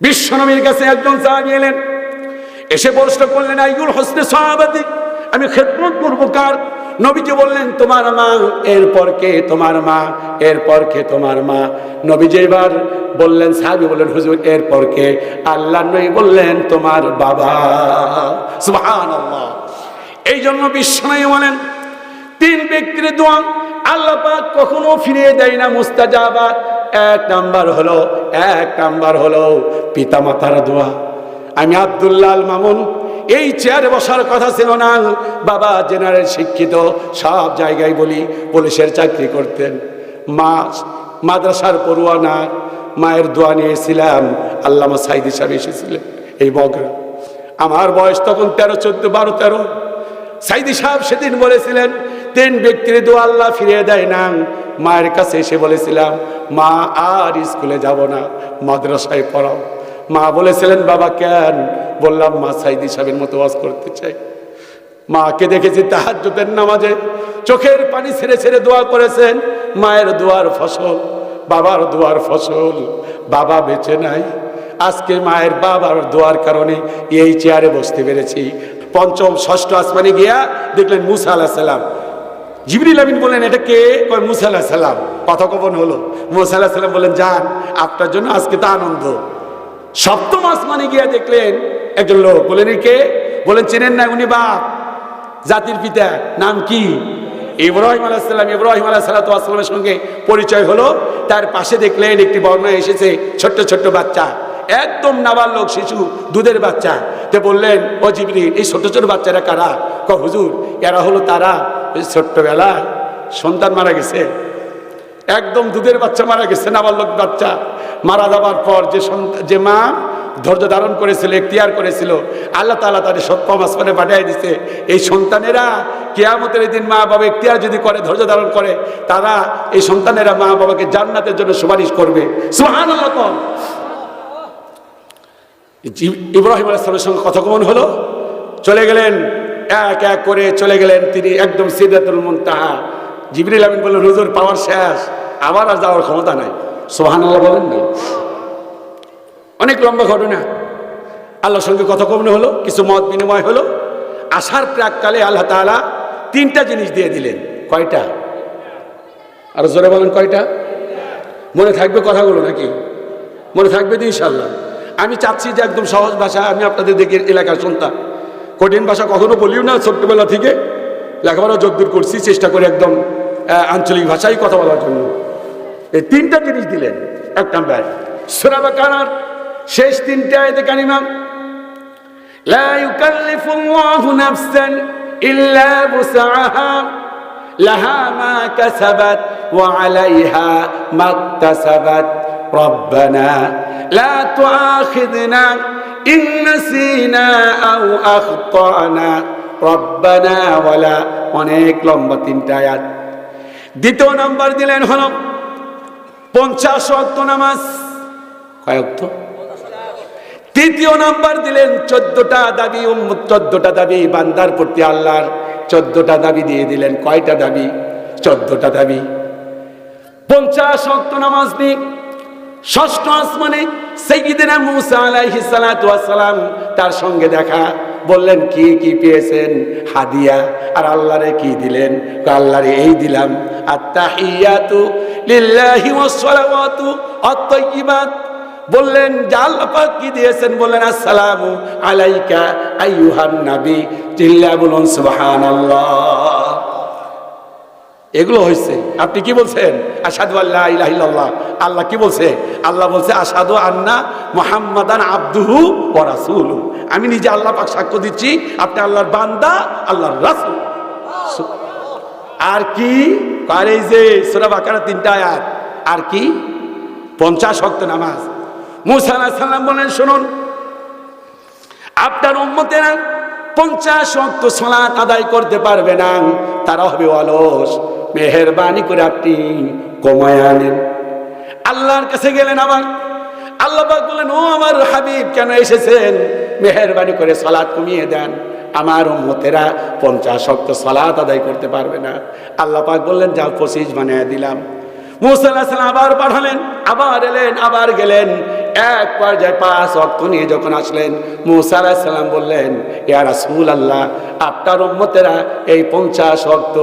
বিশ্বনবীর কাছে একজন সাহাবি এলেন। এসে প্রশ্ন করলেন আইগুল হোসনে সাহাবাদি আমি খেদমত করব কার? নবীজি বললেন, তোমার মা, এরপর কে? তোমার মা, এরপর কে? তোমার মা। নবীজি এবার বললেন, সাহাবি বললেন, হুজুর, এরপর কে? আল্লাহ নবী বললেন, তোমার বাবা। সুবহানাল্লাহ। এই জন্য বিশ্বনবী বলেন, তিন ব্যক্তির দোয়া আল্লাহ পাক কখনো ফিরিয়ে দেয় না, মুস্তাজাবাত। এক নাম্বার হলো, এক নাম্বার হলো পিতামাতার দোয়া। আমি আব্দুল্লাহ আল মামুন, এই চেয়ারে বসার কথা ছিল না। বাবা জেনারেল শিক্ষিত, সব জায়গায় বলি, পুলিশের চাকরি করতেন। মা মাদ্রাসার পড়ুয়া না, মায়ের দোয়া নিয়েছিলাম, আল্লামা সাইদি সাহেব এসেছিলেন, এই বগরা আমার বয়স তখন তেরো, চোদ্দ, বারো, তেরো। সাইদি সাহেব সেদিন বলেছিলেন তিন ব্যক্তির দোয়া আল্লাহ ফিরিয়ে দেয় না। মায়ের কাছে এসে বলেছিলাম, মা, আর স্কুলে যাব না, মাদ্রাসায় পড়াও। মা বলেছিলেন, বাবা, কেন? বললাম, মা সাইদি সাহেবের মতো ওয়াজ করতে চাই মাকে দেখেছি তাহার তাহাজ্জুদের নামাজে, চোখের পানি ছেড়ে ছেড়ে দোয়া করেছেন, মায়ের দোয়ার ফসল, বাবার দোয়ার ফসল, বাবা বেঁচে নাই। আজকে মায়ের বাবার দোয়ার কারণে এই চেয়ারে বসতে পেরেছি। পঞ্চম, ষষ্ঠ আসমানে গিয়া দেখলেন মুসা আলাহ সাল্লাম জিবরিল আমিন বললেন এটা কে? কয়, মুসা আলাহ সাল্লাম কথোপকথন হলো। মুসা আলাহ সাল্লাম বললেন যান আপনার জন্য আজকে তা আনন্দ। সপ্তম আসমানে গিয়া দেখলেন একজন লোক। বলেন কে? বলেন, চেনেন না উনি বাপ, জাতির পিতা। নাম কি? ইব্রাহিম আলাহিসাল্লাম ইব্রাহিম আলাহ সাল্লামের সঙ্গে পরিচয় হলো। তার পাশে দেখলেন একটি বর্ণায় এসেছে ছোট্ট ছোট্ট বাচ্চা। একদম নাবালক শিশু, দুধের বাচ্চা। তে বললেন, ও জিবরি এই ছোট ছোট বাচ্চারা কারা? ক হুজুর, এরা হলো তারা, ওই ছোট্টবেলায় সন্তান মারা গেছে। একদম দুধের বাচ্চা মারা গেছে নাবালক বাচ্চা। মারা যাবার পর যে সন্তান যে মা ধৈর্য ধারণ করেছিল, এখতিয়ার করেছিল, আল্লাহ তাআলা তাদের সপ্তম আসমানে পাঠিয়ে দিছে। এই সন্তানেরা কেয়ামতের দিন মা বাবা এখতিয়ার যদি করে, ধৈর্য ধারণ করে, তারা এই সন্তানেরা মা বাবাকে জান্নাতের জন্য সুপারিশ করবে। জি- ইব্রাহিম আলাইসালামের সঙ্গে কথোপকথন হলো? চলে গেলেন, এক এক করে চলে গেলেন তিনি একদম সিদ্ধাতুল মুনতাহা। জিবরিল আমিন বললেন, হুজুর, পাওয়ার শেষ। আবার আর যাওয়ার ক্ষমতা নাই। সোহানাল্লাহ বলেন না। অনেক লম্বা ঘটনা। আল্লাহর সঙ্গে কথোপকথন হলো, কিছু মত বিনিময় হলো। আসার প্রাককালে আল্লাহ তাআলা তিনটা জিনিস দিয়ে দিলেন। কয়টা? আর জোরে বলেন কয়টা? মনে থাকবে কথাগুলো নাকি? মনে থাকবে তো ইনশাল্লাহ আমি চাচ্ছি যে একদম সহজ ভাষা আমি আপনাদের দেখে এলাকার সন্তান কঠিন ভাষা কখনো বলিও না ছোট্টবেলা থেকে লেখাপড়া যদ্দূর করছি চেষ্টা করে একদম আহ, আঞ্চলিক ভাষায় কথা বলার জন্য এই তিনটা জিনিস দিলেন এক নাম্বার সুরাবা কানার শেষ তিনটা আয়তে কানিমা لا يكلف الله نفسا إلا وسعها لها ما كسبت وعليها ما اكتسبت ربنا لا تؤاخذنا إن نسينا أو أخطأنا ربنا ولا অনেক লম্বা তিনটা আয়াত দ্বিতীয় নাম্বার দিলেন হল পঞ্চাশ অক্ত নামাজ কয় অক্ত তৃতীয় নাম্বার দিলেন চোদ্দটা দাবি চোদ্দটা দাবি বান্দার প্রতি আল্লাহর চোদ্দটা দাবি দিয়ে দিলেন কয়টা দাবি চোদ্দটা দাবি পঞ্চাশ অক্ত নামাজ নিক ষষ্ঠ আসমানে সেইদিনা মুসা আলাইহি সালাতু ওয়াসসালাম তার সঙ্গে দেখা। বললেন, কি কি পেয়েছেন? হাদিয়া। আর আল্লাহরে কি দিলেন? আল্লাহরে এই দিলাম। আত্তাহিয়াতু লিল্লাহি ওয়াস সালাওয়াতু আত-তাইয়্যিবাত। বললেন কি দিয়েছেন? বললেন, আসসালামু আলাইকা আইয়ুহান নবী। চিল্লা বলুন, সুবহানাল্লাহ। এগুলো হয়েছে আপনি কি বলছেন? আসাদু আল্লাহ ইলাহা ইল্লাল্লাহ। আল্লাহ কি বলছে? আল্লাহ বলছে আসাদু আন্না মুহাম্মাদান আব্দুহু ওয়া রাসূলু আমি নিজে আল্লাহ পাক সাক্ষ্য দিচ্ছি, আপনি আল্লাহর বান্দা, আল্লাহর রাসূল। আর কি? আর এই যে সূরা বাকারা তিনটা আয়াত। আর কি? পঞ্চাশ শক্ত নামাজ। মুসা আলাইহিস সালাম বলেন, শুনুন, আপনার উম্মতেরা পঞ্চাশ অক্ত সলাৎ আদায় করতে পারবে না। তারা হবে অলস। মেহরবানি করে আপনি কমায় আনেন। আল্লাহর কাছে গেলেন আবার। আল্লাহ বললেন, ও আমার হাবিব, কেন এসেছেন? মেহরবানি করে সালাদ কমিয়ে দেন। আমার উম্মতেরা পঞ্চাশ অক্ত সলাৎ আদায় করতে পারবে না। আল্লাহ পাক বললেন যা পঁচিশ বানিয়ে দিলাম। মুসা আলাইহিস সালাম আবার পাঠালেন, আবার এলেন, আবার গেলেন। এক পর্যায়ে পাঁচ অক্ত নিয়ে যখন আসলেন, মুসা আলাইহিস সালাম বললেন, ইয়া রাসূল আল্লাহ আপনার উম্মতেরা এই পঞ্চাশ অক্ত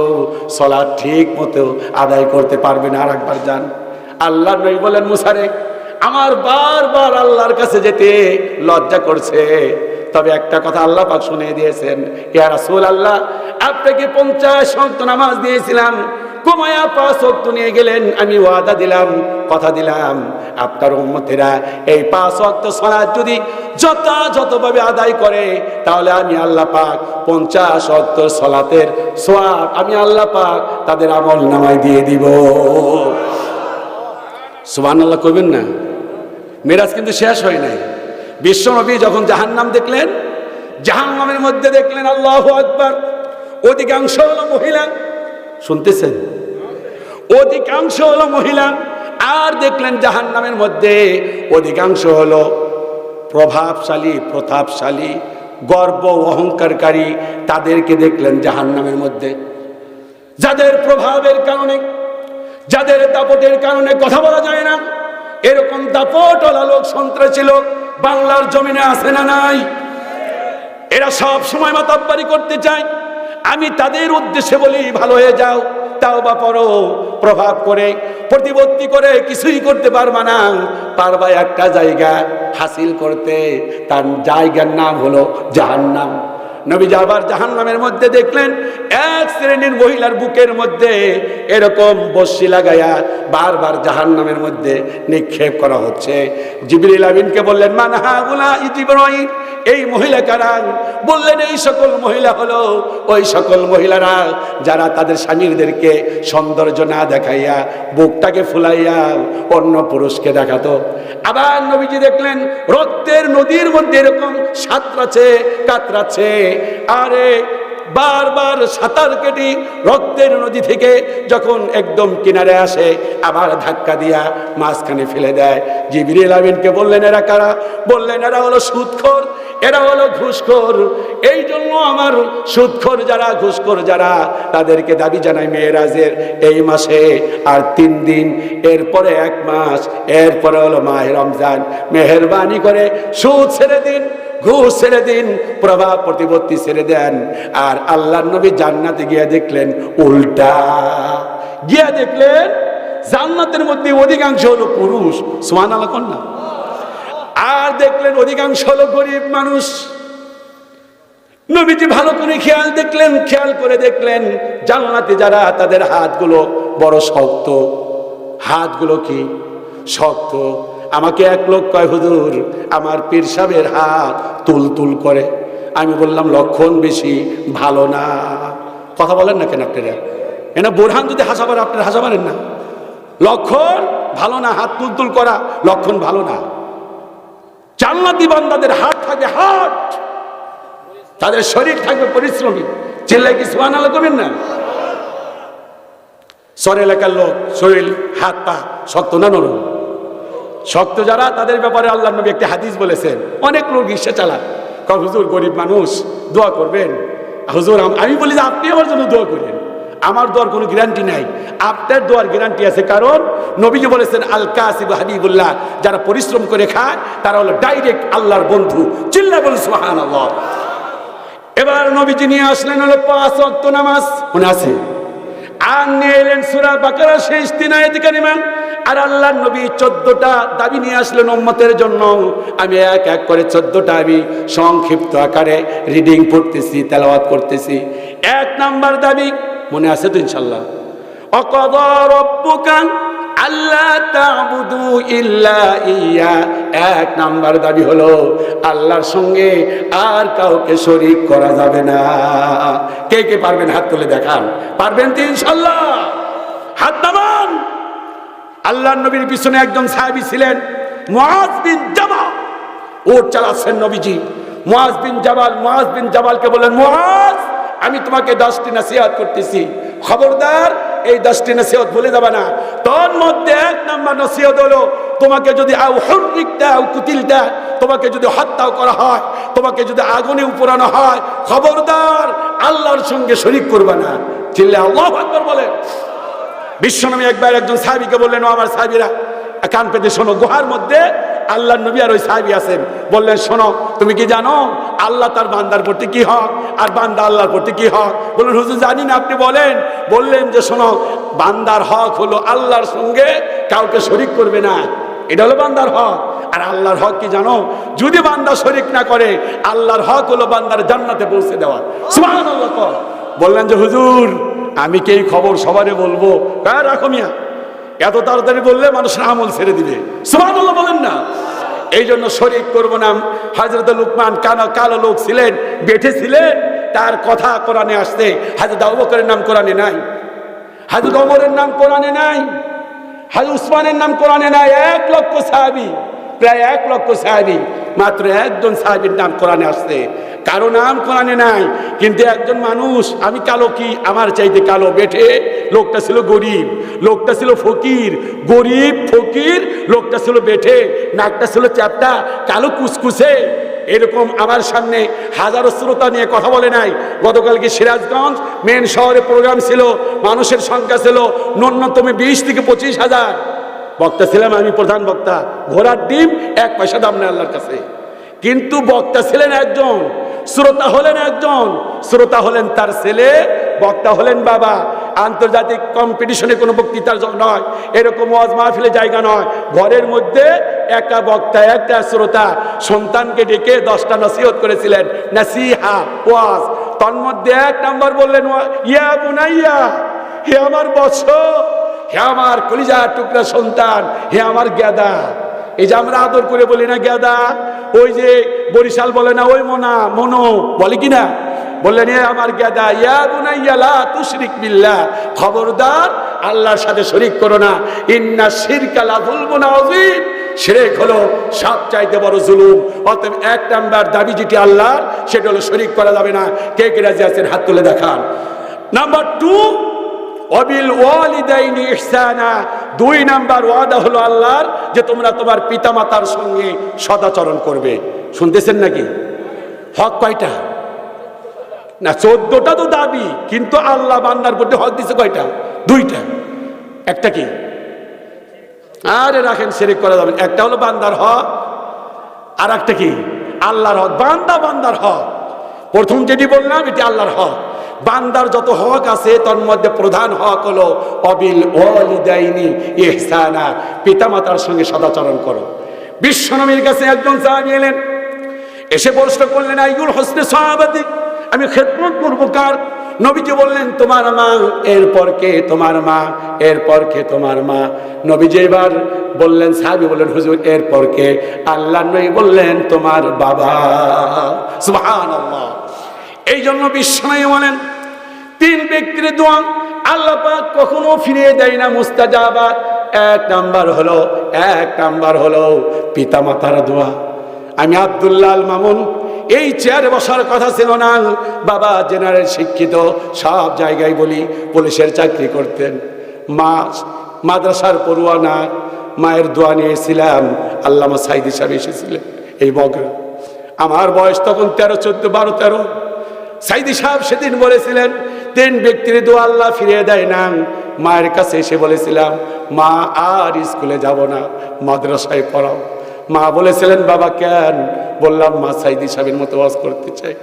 সলা ঠিক মতো আদায় করতে পারবে না। আর একবার যান আল্লাহ নই বলেন মুসারে আমার বারবার আল্লাহর কাছে যেতে লজ্জা করছে। তবে একটা কথা আল্লাহ পাক শুনিয়ে দিয়েছেন, ইয়া আল্লাহ আপনাকে পঞ্চাশ অক্ত নামাজ দিয়েছিলাম। কমায়া পাঁচ অক্ত নিয়ে গেলেন, আমি ওয়াদা দিলাম, কথা দিলাম, আপনার উম্মতেরা এই পাঁচ অক্ত সালাত যদি যথাযথভাবে আদায় করে, তাহলে আমি আল্লাহ পাক পঞ্চাশ অক্ত সলাতের সোয়াব আমি আল্লাহ পাক তাদের আমল নামায় দিয়ে দিব। সুবান আল্লাহ করবেন না? মেরাজ কিন্তু শেষ হয় নাই। বিশ্বনবী যখন জাহান্নাম দেখলেন, জাহান্নামের মধ্যে দেখলেন, আল্লাহ আকবার, অধিকাংশ হলো মহিলা। শুনতেছেন? অধিকাংশ হলো মহিলা। আর দেখলেন জাহান্নামের মধ্যে অধিকাংশ হলো প্রভাবশালী, প্রতাপশালী, গর্ব অহংকারকারী। তাদেরকে দেখলেন জাহান্নামের মধ্যে। যাদের প্রভাবের কারণে, যাদের দাপটের কারণে কথা বলা যায় না, এরকম দাপটওয়ালা লোক সন্ত্রাসী লোক বাংলার জমিনে আসে না নাই? এরা সব সময় মাতাব্বারি করতে চায়। আমি তাদের উদ্দেশ্যে বলি, ভালো হয়ে যাও। তাও বা পরো প্রভাব করে, প্রতিবর্তী করে কিছুই করতে পারবা না। পারবা একটা জায়গা হাসিল করতে, তার জায়গার নাম হলো জাহান্নাম। নবীজি আবার জাহান্নামের মধ্যে দেখলেন, এক শ্রেণির মহিলার বুকের মধ্যে এরকম বসি লাগাইয়া বারবার জাহান্নামের মধ্যে নিক্ষেপ করা হচ্ছে। জিবরিল আমিনকে বললেন মানহা গুলা ইজিবরাইল এই মহিলা কারা? বললেন, এই সকল মহিলা হলো ওই সকল মহিলারা যারা তাদের স্বামীদেরকে সৌন্দর্য না দেখাইয়া বুকটাকে ফুলাইয়া অন্য পুরুষকে দেখাতো। আবার নবীজি দেখলেন, রক্তের নদীর মধ্যে এরকম সাঁতরাছে কাতরাচ্ছে। আরে, বারবার সাঁতার কেটে রক্তের নদী থেকে যখন একদম কিনারে আসে, আবার ধাক্কা দিয়া মাঝখানে ফেলে দেয়। জিবিরিল আমিনকে বললেন, এরা কারা? বললেন, এরা হলো সুদখোর এরা হলো ঘুষখোর। এই জন্য আমার সুদখোর যারা, ঘুষখোর যারা, তাদেরকে দাবি জানাই মেয়েরাজের, এই মাসে আর তিন দিন, এরপরে এক মাস, এরপরে হলো মাহে রমজান। মেহরবানি করে সুদ ছেড়ে দিন, ঘুষ ছেড়ে দিন, প্রভাব প্রতিপত্তি ছেড়ে দেন। আর আল্লাহ নবী জান্নাতে গিয়ে দেখলেন উল্টা। গিয়া দেখলেন জান্নাতের মধ্যে অধিকাংশ হলো পুরুষ। সোমান আল্লাহ কন্যা আর দেখলেন অধিকাংশ হলো গরিব মানুষ। নবীজি ভালো করে খেয়াল দেখলেন, খেয়াল করে দেখলেন, জান্নাতে যারা তাদের হাতগুলো বড় শক্ত। হাতগুলো কি? শক্ত। আমাকে এক লোক কয়, হুজুর, আমার পীর হাত তুল তুল করে। আমি বললাম, লক্ষণ বেশি ভালো না। কথা বলেন না কেন আপনারা? এনা বোরহান যদি হাসা হাসাবার আপনারা হাসাবারেন না? লক্ষণ ভালো না, হাত তুল তুল করা লক্ষণ ভালো না। জান্নাতি বান্দাদের হাত থাকবে হাট তাদের শরীর থাকবে পরিশ্রমী। চিল্লাই কি সোহান আলো করবেন না? শহর এলাকার লোক, শরীর, হাত, পা শক্ত না নরম? শক্ত যারা, তাদের ব্যাপারে আল্লাহ নবী একটি হাদিস বলেছেন। অনেক লোক ইচ্ছা চালাক হুজুর, গরিব মানুষ, দোয়া করবেন? হুজুর, আমি বলি যে আপনি আমার জন্য দোয়া করেন। আমার দোয়ার কোনো গ্যারান্টি নাই। আপনার দোয়ার গ্যারান্টি আছে কারণ নবীজি বলেছেন আল কাসিব হাবিবুল্লাহ যারা পরিশ্রম করে খায়, তারা হলো ডাইরেক্ট আল্লাহর বন্ধু। চিল্লা বল সোহান এবার নবীজি নিয়ে আসলেন হলো পাঁচ অক্ত নামাজ। মনে আছে? আর নিয়ে এলেন সুরা বাকারা শেষ আয়াতিকারিমান আর আল্লাহ নবী চোদ্দটা দাবি নিয়ে আসলেন উম্মতের জন্য। আমি এক এক করে চোদ্দটা আমি সংক্ষিপ্ত আকারে রিডিং পড়তেছি, তেলাওয়াত করতেছি। এক নাম্বার দাবি মনে আছে তো ইনশাল্লাহ এক নাম্বার দাবি হলো, আল্লাহর সঙ্গে আর কাউকে শরীক করা যাবে না। কে কে পারবেন হাত তুলে দেখান? পারবেন তো ইনশাল্লাহ হাত নামান। আল্লাহ নবীর পিছনে একজন সাহাবী ছিলেন, মুআজ বিন জামাল ওট চালাচ্ছেন নবীজি। মুআজ বিন জামাল মুআজ বিন জামালকে বলেন মুআজ! আমি তোমাকে দশটি নসিহত করতেছি। খবরদার, এই দশটি নসিহত ভুলে যাবে না। তোর মধ্যে এক নাম্বার নসিহত হলো, তোমাকে যদি আউ দেয়, আউ কুতিলটা তোমাকে যদি হত্যাও করা হয়, তোমাকে যদি আগুনে উপরানো হয়, খবরদার, আল্লাহর সঙ্গে শরিক করবে না। চিল্লে আল্লাহ আকবার বলেন বিশ্বনবী একবার একজন সাহাবিকে বললেন আমার সাহাবিরা, কান পেতে শোনো, গুহার মধ্যে আল্লাহ নবী আর ওই সাহাবি আছেন। বললেন, শোনো, তুমি কি জানো আল্লাহ তার বান্দার প্রতি কি হক? আর বান্দা আল্লাহর প্রতি কি হক? বলুন, হুজুর, জানি না, আপনি বলেন। বললেন যে, শোনো, বান্দার হক হলো আল্লাহর সঙ্গে কাউকে শরিক করবে না। এটা হলো বান্দার হক। আর আল্লাহর হক কি জানো? যদি বান্দা শরিক না করে, আল্লাহর হক হলো বান্দার জান্নাতে পৌঁছে দেওয়া। সুবহানাল্লাহ, কর। বললেন যে, হুজুর, আমি কি এই খবর সবারে বলব? হ্যাঁ রাখো মিয়া। এত তাড়াতাড়ি বললে মানুষ আমল ছেড়ে দিবে। সুবহানাল্লাহ বলেন না। এই জন্য শরিক করব না। হাজরত লুকমান কেন কালো লোক ছিলেন? বেঠে ছিলেন? তার কথা কোরআনে আসতে হাজরত আবকরের নাম কোরআনে নাই। হাজরত অমরের নাম কোরআনে নাই। হাজর উসমানের নাম কোরআনে নাই। এক লক্ষ সাহাবি, প্রায় এক লক্ষ সাহাবি, মাত্র একজন সাহাবির নাম কোরআনে আসছে। কারও নাম কোরআনে নাই, কিন্তু একজন মানুষ, আমি কালো কি? আমার চাইতে কালো বেঠে? লোকটা ছিল গরিব, লোকটা ছিল ফকির, গরিব, ফকির, লোকটা ছিল বেঠে, নাকটা ছিল চ্যাপটা, কালো কুসকুসে। এরকম আমার সামনে হাজারো শ্রোতা নিয়ে কথা বলে নাই। গতকালকে সিরাজগঞ্জ মেন শহরে প্রোগ্রাম ছিল, মানুষের সংখ্যা ছিল ন্যূনতম বিশ থেকে পঁচিশ হাজার। বক্তা ছিলাম আমি প্রধান বক্তা, ঘোড়ার ডিম, এক পয়সা দাম নেই আল্লাহর কাছে। কিন্তু বক্তা ছিলেন একজন, শ্রোতা হলেন একজন, শ্রোতা হলেন তার ছেলে, বক্তা হলেন বাবা। আন্তর্জাতিক কম্পিটিশনে কোনো বক্তৃতার নয়, এরকম ওয়াজ মাহফিলে জায়গা নয়। ঘরের মধ্যে একটা বক্তা একটা শ্রোতা। সন্তানকে ডেকে দশটা নসিহত করেছিলেন, নাসিহা, ওয়াজ। তন্মধ্যে এক নম্বর বললেন ইয়া বুনাইয়া, হে আমার বৎস, হে আমার কলিজার টুকরা সন্তান, হে আমার গ্যাদা। এই যে আমরা আদর করে বলি না গেদা ওই যে বরিশাল বলে না, ওই মোনা, মনো, বলে কি না বললেন, এ আমার গেদা, ইয়া বুনাইয়া লা তুশরিক বিল্লাহ। খবরদার, আল্লাহর সাথে শরিক করো না। ইন্না শিরকা যুলমুন আযীম। শিরক হলো সব চাইতে বড় জুলুম। অতএব এক নাম্বার দাবি যেটি আল্লাহর, সেটা হলো শরিক করা যাবে না। কে কে রাজি আছেন হাত তুলে দেখান। নাম্বার টু অবিল ওয়ালিদাইনি ইহসানা। দুই নাম্বার ওয়াদা হলো আল্লাহর যে তোমরা তোমার পিতামাতার সঙ্গে সদাচরণ করবে। শুনতেছেন নাকি? হক কয়টা? না, চোদ্দটা তো দাবি, কিন্তু আল্লাহ বান্দার প্রতি হক দিছে কয়টা? দুইটা। একটা কি? আরে রাখেন সেরেক করা যাবে একটা হলো বান্দার হক আর একটা কি? আল্লাহর হক। বান্দা বান্দার হক। প্রথম যেটি বললাম, এটি আল্লাহর হক। বান্দার যত হক আছে, তার মধ্যে প্রধান হক হলো অবিল ওয়ালিদাইনি ইহসানা। পিতামাতার সঙ্গে সদাচরণ করো। বিশ্বনবীর কাছে একজন সাহাবী এলেন। এসে প্রশ্ন করলেন আইগুল হোসনে সাহাবাদিক আমি খেদমত করব কার? নবীজি বললেন, তোমার মা, এরপর কে? তোমার মা, এরপর কে? তোমার মা। নবীজি এবার বললেন, সাহাবি বললেন, হুজুর, এরপর কে? আল্লাহ নবী বললেন, তোমার বাবা। সুবহানাল্লাহ। এই জন্য বিশ্বনবী বলেন তিন ব্যক্তির দোয়া আল্লাহ পাক কখনো ফিরিয়ে দেয় না মুস্তাজাবাত এক নাম্বার হলো, এক নাম্বার হলো পিতামাতার দোয়া। আমি আব্দুল্লাহ আল মামুন, এই চেয়ারে বসার কথা ছিল না। বাবা জেনারেল শিক্ষিত, সব জায়গায় বলি, পুলিশের চাকরি করতেন। মা মাদ্রাসার পড়ুয়া না, মায়ের দোয়া নিয়েছিলাম, আল্লামা সাইদি সাহেব এসেছিলেন, এই বগরা। আমার বয়স তখন তেরো, চোদ্দ, বারো, তেরো। সাইদি সাহেব সেদিন বলেছিলেন তিন ব্যক্তির দোয়া আল্লাহ ফিরিয়ে দেয় না মায়ের কাছে এসে বলেছিলাম, মা, আর স্কুলে যাব না, মাদ্রাসায় পড়াও। মা বলেছিলেন, বাবা, কেন? বললাম, মা, সাইদি সাহেবের মতো ওয়াজ করতে চাই।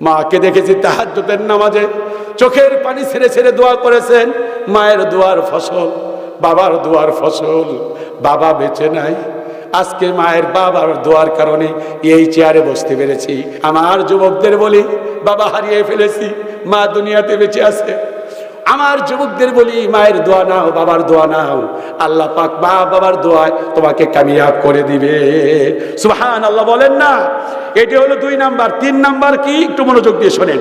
মাকে দেখেছি তাহার তাহাজ্জুদের নামাজে, চোখের পানি ছেড়ে ছেড়ে দোয়া করেছেন, মায়ের দোয়ার ফসল, বাবার দোয়ার ফসল, বাবা বেঁচে নাই। আজকে মায়ের বাবার দোয়ার কারণে এই চেয়ারে বসতে পেরেছি। আমার যুবকদের বলি, বাবা, হারিয়ে ফেলেছি। মা দুনিয়াতে বেঁচে আছে। আমার যুবকদের বলি, মায়ের দোয়া নাও, বাবার দোয়া না নাও। আল্লাহ পাক মা বাবার দোয়ায় তোমাকে কামিয়াব করে দিবে। সুহান আল্লাহ বলেন না। এটি হলো দুই নাম্বার। তিন নাম্বার কি? একটু মনোযোগ দিয়ে শোনেন।